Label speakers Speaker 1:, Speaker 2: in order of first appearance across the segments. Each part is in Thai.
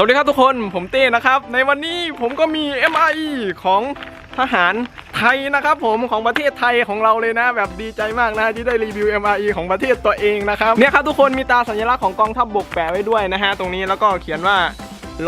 Speaker 1: สวัสดีครับทุกคนผมเต้นะครับ ในวันนี้ผมก็มี MRE ของทหารไทยนะครับ ผมของประเทศไทยของเราเลยนะ แบบดีใจมากนะที่ได้รีวิว MRE ของประเทศตัวเองนะครับเนี่ยครับทุกคนมีตาสัญลักษณ์ของกองทัพบบกแปะไว้ด้วยนะฮะตรงนี้แล้วก็เขียนว่า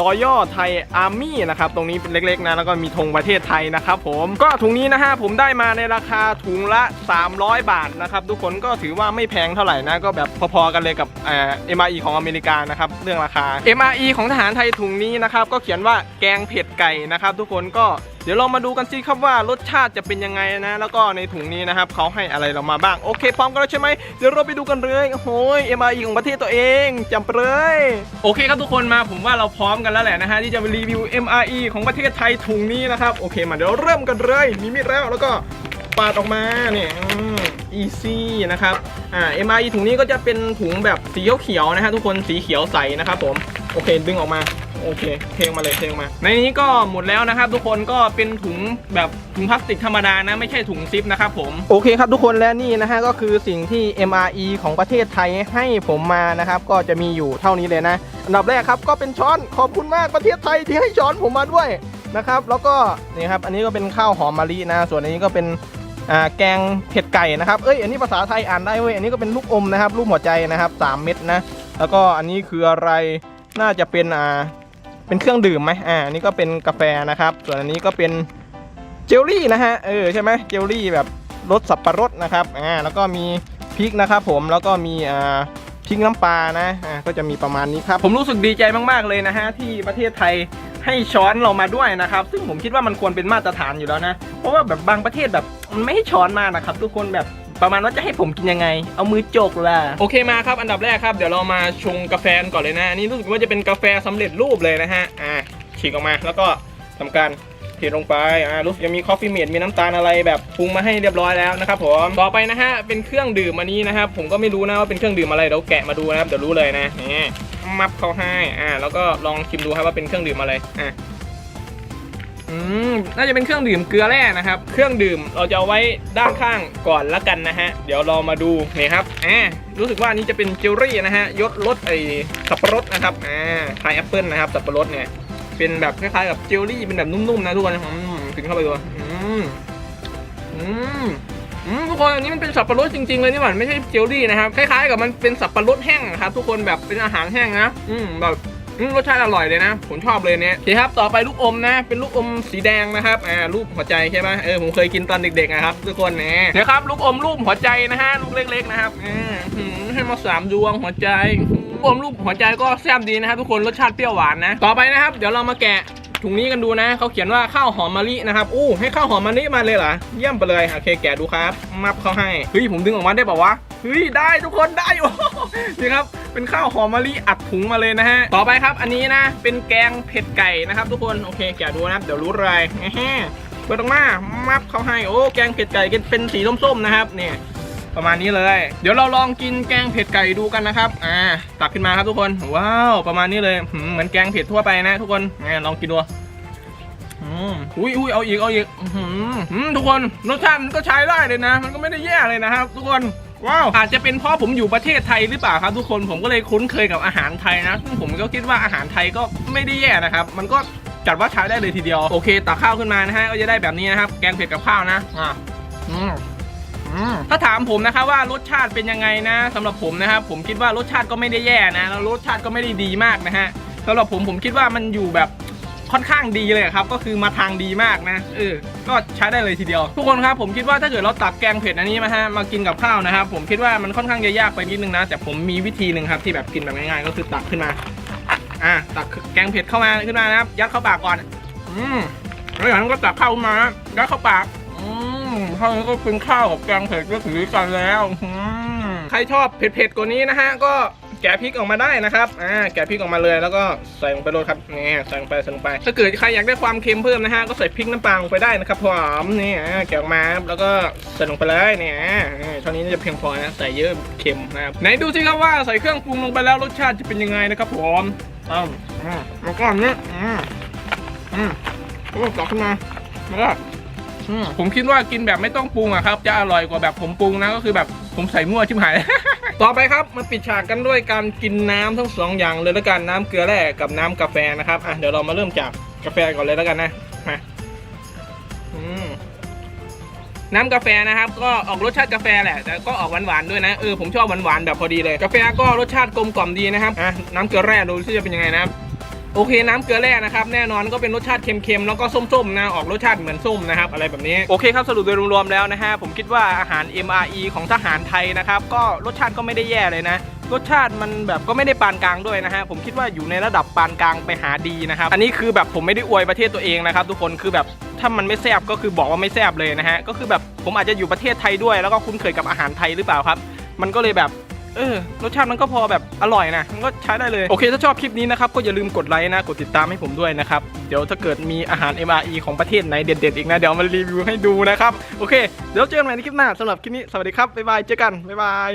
Speaker 1: รอย่อไทยอาร์มี่นะครับตรงนี้เป็นเล็กๆนะแล้วก็มีธงประเทศไทยนะครับผมก็ถุงนี้นะฮะผมได้มาในราคาถุงละ 300 บาทนะครับทุกคนก็ถือว่าไม่แพงเท่าไหร่นะก็แบบพอๆกันเลยกับเอ่อ MRE ของอเมริกานะครับเรื่องราคา MRE ของทหารไทยถุงนี้นะครับก็เขียนว่าแกงเผ็ดไก่นะครับทุกคนก็เดี๋ยวเรามาดูกันสิครับว่ารสชาติจะเป็นยังไงนะ แล้วก็ในถุงนี้นะครับเขาให้อะไรเรามาบ้าง โอเค พร้อมกันแล้วใช่ไหมเดี๋ยวเราไปดูกันเลยโอ้โห MRE ของประเทศตัวเองจำไปเลย โอเคครับทุกคนมาผมว่าเราพร้อมกันแล้วแหละนะฮะที่จะรีวิว MRE ของประเทศไทยถุงนี้นะครับโอเคมาเดี๋ยวเริ่มกันเลยมีมีดแล้วแล้วก็ปาดออกมาเนี่ยอีซี่นะครับอ่า MRE ถุงนี้ก็จะเป็นถุงแบบสีเขียวๆนะฮะทุกคนสีเขียวใสนะครับผมโอเคดึงออกมา โอเค เทออกมาเลยเทออกมา ในนี้ก็หมดแล้วนะครับ ทุกคนก็เป็นถุงแบบถุงพลาสติกธรรมดานะ ไม่ใช่ถุงซิปนะครับผมโอเคครับทุกคนและนี่นะฮะก็คือสิ่งที่ MRE ของประเทศไทยให้ผมมานะครับ ก็จะมีอยู่เท่านี้เลยนะอันดับแรกครับก็เป็นช้อนขอบคุณมากประเทศไทยที่ให้ช้อนผมมาด้วยนะครับ แล้วก็นี่ครับอันนี้ก็เป็นข้าวหอมมะลินะ ส่วนอันนี้ก็เป็นแกงเผ็ดไก่นะครับ เอ้ย อันนี้ภาษาไทยอ่านได้เว้ย อันนี้ก็เป็นลูกอมนะครับรูปหัวใจนะครับสามเม็ดนะ แล้วก็อันนี้คืออะไร น่าจะเป็นอ่า เป็นเครื่องดื่มไหมอ่านนี้ก็เป็นกาแฟนะครับ ส่วนอันนี้ก็เป็นเจลลี่นะฮะเออใช่ไหมเจลลี่แบบรสสับปะรดนะครับอ่าแล้วก็มีพริกนะครับผมแล้วก็มีอ่าพริกน้ำปลานะอ่าก็จะมีประมาณนี้ครับ ผมรู้สึกดีใจมากๆเลยนะฮะที่ประเทศไทยให้ช้อนเรามาด้วยนะครับ ซึ่งผมคิดว่ามันควรเป็นมาตรฐานอยู่แล้วนะ เพราะว่าแบบบางประเทศแบบมันไม่ให้ช้อนมานะครับ ทุกคนแบบ ประมาณว่าจะให้ผมกินยังไง เอามือจกล่ะ โอเคมาครับอันดับแรกครับเดี๋ยวเรามาชงกาแฟกันก่อนเลยนะอันนี่รู้สึกว่าจะเป็นกาแฟสำเร็จรูปเลยนะฮะอ่าฉีกออกมาแล้วก็ทำการเทลงไปอ่ารู้สึกจะมีคอฟฟี่เมดมีน้ำตาลอะไรแบบปรุงมาให้เรียบร้อยแล้วนะครับผมต่อไปนะฮะเป็นเครื่องดื่มอันนี้นะครับผมก็ไม่รู้นะว่าเป็นเครื่องดื่มอะไรเดี๋ยวแกะมาดูนะครับเดี๋ยวรู้เลยนะนี่มับเขาให้อ่าแล้วก็ลองชิมดูครับว่าเป็นเครื่องดื่มอะไรอ่า อืมน่าจะเป็นเครื่องดื่มเกลือแร่นะครับ เครื่องดื่มเราจะเอาไว้ด้านข้างก่อนละกันนะฮะ เดี๋ยวเรามาดูนี่ครับอ่ารู้สึกว่านี้จะเป็นเจลลี่นะฮะยศรสไอสับปะรดนะครับอ่าพายแอปเปิลนะครับสับปะรดเนี่ยเป็นแบบคล้ายๆกับเจลลี่เป็นแบบนุ่มๆนะทุกคนอืมถึงเข้าไปดูอืมอืมอืมทุกคนอันนี้มันเป็นสับปะรดจริงๆเลยนี่หว่าไม่ใช่เจลลี่นะครับคล้ายๆกับมันเป็นสับปะรดแห้งครับทุกคนแบบเป็นอาหารแห้งนะอืมแบบ อืมรสชาติอร่อยเลยนะ ผมชอบเลยเนี่ยโอเคครับ ต่อไปลูกอมนะ เป็นลูกอมสีแดงนะครับ อ่า รูปหัวใจใช่ไหมเออ ผมเคยกินตอนเด็กๆนะครับ ทุกคนเนี่ยเดี๋ยครับ ลูกอมรูปหัวใจนะฮะ ลูกเล็ก ๆ นะครับอืมหืมให้มาสามดวงหัวใจลูกอมรูปหัวใจก็แซ่บดีนะครับ ทุกคน รสชาติเปรี้ยวหวานนะ ต่อไปนะครับ เดี๋ยวเรามาแกะถุงนี้กันดูนะ เขาเขียนว่าข้าวหอมมะลินะครับ อู้ ให้ข้าวหอมมะลิมาเลยเหรอ เยี่ยมไปเลย โอเค แกะดูครับ มับเขาให้ เฮ้ย ผมดึงออกมาได้ป่าวะ เฮ้ย ได้ทุกคนได้โอ้โหนี่ครับ เป็นข้าวหอมมะลิอัดถุงมาเลยนะฮะ ต่อไปครับอันนี้นะ เป็นแกงเผ็ดไก่นะครับ ทุกคน โอเคแกะดูนะครับ เดี๋ยวรู้เลยแฮ่เปิดออกมา มับเขาให้ โอ้ แกงเผ็ดไก่เป็นสีส้มๆนะครับ เนี่ย ประมาณนี้เลย เดี๋ยวเราลองกินแกงเผ็ดไก่ดูกันนะครับ อ่า ตักขึ้นมาครับทุกคน ว้าว ประมาณนี้เลย เหมือนแกงเผ็ดทั่วไปนะ ทุกคนอ่าลองกินดูอืมอุ้ยอุ้ยเอาอีก เอาอีกทุกคน รสชาติมันก็ใช้ได้เลยนะ มันก็ไม่ได้แย่เลยนะครับ ทุกคน ว้าวอาจจะเป็นเพราะผมอยู่ประเทศไทยหรือเปล่าครับทุกคนผมก็เลยคุ้นเคยกับอาหารไทยนะซึ่งผมก็คิดว่าอาหารไทยก็ไม่ได้แย่นะครับ มันก็จัดว่าใช้ได้เลยทีเดียวโอเคตักข้าวขึ้นมานะฮะก็จะได้แบบนี้นะครับ แกงเผ็ดกับข้าวนะอ่าอืมอืมถ้าถามผมนะครับว่ารสชาติเป็นยังไงนะสำหรับผมนะครับผมคิดว่ารสชาติก็ไม่ได้แย่นะแล้วรสชาติก็ไม่ได้ดีมากนะฮะสำหรับผมผมคิดว่ามันอยู่แบบ ค่อนข้างดีเลยครับ ก็คือมาทางดีมากนะเออก็ใช้ได้เลยทีเดียว ทุกคนครับผมคิดว่าถ้าเกิดเราตักแกงเผ็ดอันนี้มาฮะมากินกับข้าวนะครับผมคิดว่ามันค่อนข้างจะยากไปนิดนึงนะ แต่ผมมีวิธีหนึ่งครับที่แบบกินแบบง่ายๆก็คือตักขึ้นมาอะตักแกงเผ็ดเข้ามาขึ้นมานะครับยัดเข้าปากก่อนอืมแล้วอย่างนั้นก็ตักข้าวมายัดเข้าปากอืมเท่านี้ก็เป็นข้าวกับแกงเผ็ดก็ถือกันแล้วใครชอบเผ็ดๆกว่านี้นะฮะก็ แกะพริกออกมาได้นะครับ อ่า แกะพริกออกมาเลย แล้วก็ใส่ลงไปเลยครับ นี่ใส่ลงไปใส่ลงไป ถ้าเกิดใครอยากได้ความเค็มเพิ่มนะฮะ ก็ใส่พริกน้ำปลาลงไปได้นะครับผมนี่อ่าแกะออกมา แล้วก็ใส่ลงไปเลยเนี่ยอ่าเท่านี้น่าจะเพียงพอนะ ใส่เยอะเค็มนะครับไหนดูสิครับว่าใส่เครื่องปรุงลงไปแล้วรสชาติจะเป็นยังไงนะครับผมอ้าวอ่าแล้วก็อันนี้อืมอืมโอ้ตักขึ้นมาแล้วก็ผมคิดว่ากินแบบไม่ต้องปรุงอะครับ จะอร่อยกว่าแบบผมปรุงนะ ก็คือแบบผมใส่มั่วชิบหาย ต่อไปครับมาปิดฉากกันด้วยการกินน้ำทั้งสองอย่างเลยแล้วกันน้ำเกลือแร่กับน้ำกาแฟนะครับอะเดี๋ยวเรามาเริ่มจากกาแฟก่อนเลยแล้วกันนะมาน้ำกาแฟนะครับ ก็ออกรสชาติกาแฟแหละ แต่ก็ออกหวานๆด้วยนะเออผมชอบหวานๆแบบพอดีเลย กาแฟก็รสชาติกลมกล่อมดีนะครับอะน้ำเกลือแร่ดูที่จะเป็นยังไงนะครับ โอเคน้ำเกลือแร่นะครับแน่นอนก็เป็นรสชาติเค็มๆแล้วก็ส้มๆนะออกรสชาติเหมือนส้มนะครับอะไรแบบนี้โอเคครับสรุปโดยรวมๆแล้วนะฮะผมคิดว่าอาหาร MRE ของทหารไทยนะครับก็รสชาติก็ไม่ได้แย่เลยนะรสชาติมันแบบก็ไม่ได้ปานกลางด้วยนะฮะผมคิดว่าอยู่ในระดับปานกลางไปหาดีนะครับอันนี้คือแบบผมไม่ได้อวยประเทศตัวเองนะครับ ทุกคนคือแบบถ้ามันไม่แซ่บก็คือบอกว่าไม่แซ่บเลยนะฮะก็คือแบบผมอาจจะอยู่ประเทศไทยด้วย แล้วก็คุ้นเคยกับอาหารไทยหรือเปล่าครับ มันก็เลยแบบ เออรสชาติมันก็พอแบบอร่อยนะมันก็ใช้ได้เลยโอเค ถ้าชอบคลิปนี้นะครับก็อย่าลืมกดไลค์นะกดติดตามให้ผมด้วยนะครับเดี๋ยวถ้าเกิดมีอาหาร MRE ของประเทศไหนเด็ดๆอีกนะเดี๋ยวมารีวิวให้ดูนะครับโอเคเดี๋ยวเจอกันใหม่ในคลิปหน้าสำหรับคลิปนี้สวัสดีครับบ๊ายบายเจอกันบ๊ายบาย